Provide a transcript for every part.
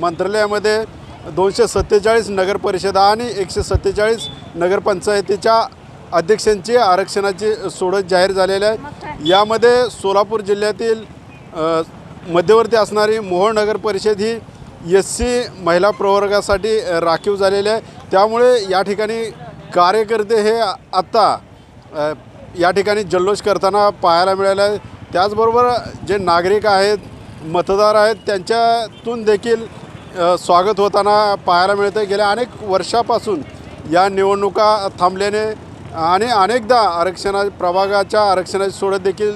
मंत्रालयामध्ये दोनशे सत्तेचाळीस नगरपरिषदा आणि एकशे सत्तेचाळीस नगरपंचायतीच्या अध्यक्षांची आरक्षणाची सोडत जाहीर झालेली आहे. यामध्ये सोलापूर जिल्ह्यातील मध्यवर्ती असणारी मोहोळ नगर परिषद ही एस सी महिला प्रवर्गासाठी राखीव झालेली आहे. त्यामुळे या ठिकाणी कार्यकर्ते हे आत्ता या ठिकाणी जल्लोष करताना पाहायला मिळालं आहे. त्याचबरोबर जे नागरिक आहेत मतदार आहेत त्यांच्यातून देखील स्वागत होताना पाहायला मिळतं गेल्या अनेक वर्षापासून या निवडणुका थांबल्याने आणि अनेकदा आरक्षणा प्रभागाच्या आरक्षणाची सोडत देखील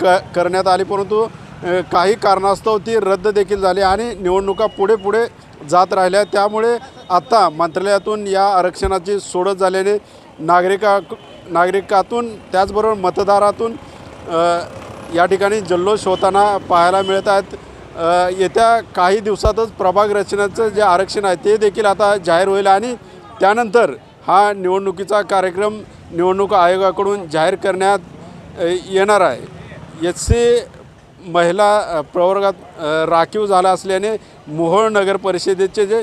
क करण्यात आली. परंतु काही कारणास्तव ती रद्द देखील झाली आणि निवडणुका पुढे पुढे जात राहिल्या. त्यामुळे आत्ता मंत्रालयातून या आरक्षणाची सोडत झाल्याने नागरिका नागरिकातून त्याचबरोबर मतदारातून या ठिकाणी जल्लोष होताना पाहायला मिळत आहेत. येत्या काही दिवसातच प्रभाग रचनेचं जे आरक्षण आहे ते देखील आता जाहीर होईल आणि त्यानंतर हा निवडणुकीचा कार्यक्रम निवडणूक आयोगाकडून जाहीर करण्यात येणार आहे. एच सी महिला प्रवर्गात राखीव झाला असल्याने मोहोळ नगर परिषदेचे जे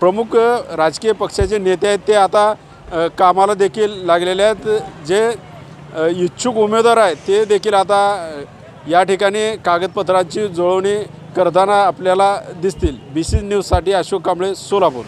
प्रमुख राजकीय पक्षाचे नेते आहेत ते आता कामाला देखील लागलेले आहेत. जे इच्छुक उमेदवार आहेत ते देखील आता या ठिकाणी कागदपत्रांची जुळवणी करताना आपल्याला दिसतील. बी सी न्यूजसाठी अशोक कांबळे सोलापूर.